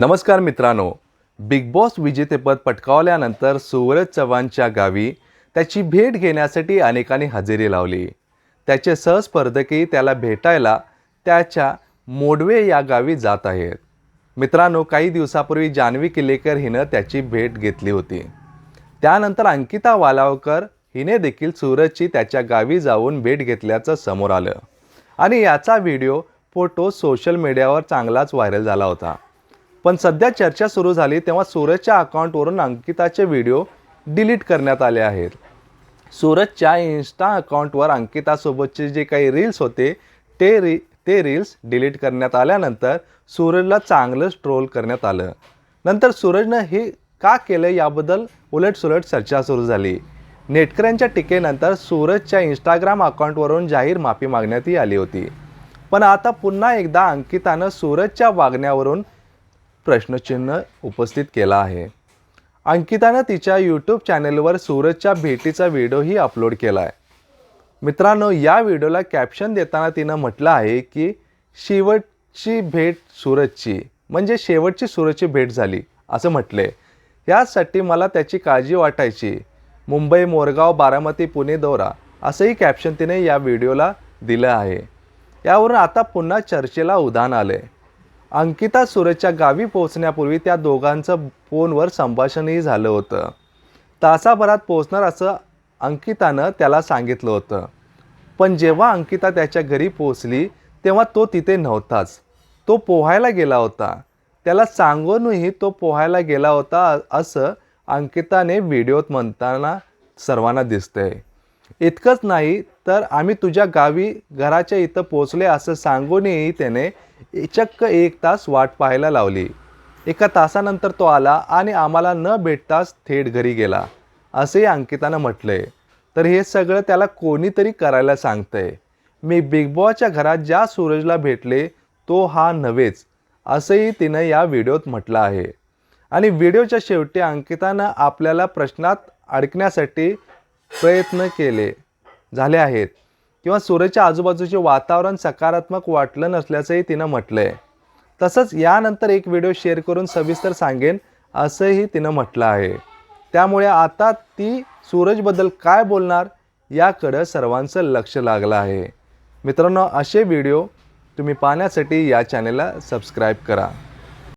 नमस्कार मित्रांनो. Big boss विजेतेपद पटकावल्यानंतर सूरज चव्हाणच्या गावी त्याची भेट घेण्यासाठी अनेकांनी हजेरी लावली. त्याचे सहस्पर्धकही त्याला भेटायला त्याच्या मोडवे या गावी जात आहेत. मित्रांनो काही दिवसापूर्वी जान्हवी किल्लेकर हिनं त्याची भेट घेतली होती. त्यानंतर अंकिता वालावकर हिने देखील सूरजची त्याच्या गावी जाऊन भेट घेतल्याचं समोर आलं. आणि याचा व्हिडिओ फोटो सोशल मीडियावर चांगलाच व्हायरल झाला होता. पण सध्या चर्चा सुरू झाली तेव्हा सूरजच्या अकाउंटवरून अंकिताचे व्हिडिओ डिलीट करण्यात आले आहेत. सूरजच्या इन्स्टा अकाउंटवर अंकितासोबतचे जे काही रील्स होते ते री ते रील्स डिलीट करण्यात आल्यानंतर सूरजला चांगलंच ट्रोल करण्यात आलं. नंतर सूरजनं हे का केलं याबद्दल उलटसुलट चर्चा सुरू झाली. नेटकऱ्यांच्या टीकेनंतर सूरजच्या इंस्टाग्राम अकाउंटवरून जाहीर माफी मागण्यातही आली होती. पण आता पुन्हा एकदा अंकितानं सूरजच्या वागण्यावरून प्रश्नचिन्ह उपस्थित केला आहे. अंकितानं तिच्या यूट्यूब चॅनेलवर सूरजच्या भेटीचा व्हिडिओही अपलोड केला आहे मित्रांनो या व्हिडिओला कॅप्शन देताना तिनं म्हटलं आहे की शेवटची भेट सूरजची. म्हणजे शेवटची सूरजची भेट झाली असं म्हटले. यासाठी मला त्याची काळजी वाटायची. मुंबई मोरगाव बारामती पुणे दौरा असंही कॅप्शन तिने या व्हिडिओला दिलं आहे. यावरून आता पुन्हा चर्चेला उधाण आले अंकिता सूरजच्या गावी पोहोचण्यापूर्वी त्या दोघांचं फोनवर संभाषणही झालं होतं. तासाभरात पोहोचणार असं अंकितानं त्याला सांगितलं होतं. पण जेव्हा अंकिता त्याच्या घरी पोहोचली तेव्हा तो तिथे नव्हताच. तो पोहायला गेला होता. त्याला सांगूनही तो पोहायला गेला होता असं अंकिताने व्हिडिओत म्हणताना सर्वांना दिसतंय. इतकंच नाही तर आम्ही तुझ्या गावी घराच्या इथं पोचले असं सांगूनही त्याने चक्क एक तास वाट पाहायला लावली. एका तासानंतर तो आला आणि आम्हाला न भेटताच थेट घरी गेला असेही अंकितानं म्हटलंय. तर हे सगळं त्याला कोणीतरी करायला सांगतंय. मी बिग बॉसच्या घरात ज्या सूरजला भेटले तो हा नव्हेच असंही तिनं या व्हिडिओत म्हटलं आहे. आणि व्हिडिओच्या शेवटी अंकितानं आपल्याला प्रश्नात अडकण्यासाठी प्रयत्न केले झाले आहेत. किंवा सूरजच्या आजूबाजूचे वातावरण सकारात्मक वाटलं नसल्याचंही तिनं म्हटलं आहे तसंच यानंतर एक व्हिडिओ शेअर करून सविस्तर सांगेन असंही तिनं म्हटलं आहे. त्यामुळे आता ती सूरजबद्दल काय बोलणार याकडं सर्वांचं लक्ष लागलं आहे. मित्रांनो असे व्हिडिओ तुम्ही पाहण्यासाठी या चॅनेलला सबस्क्राईब करा.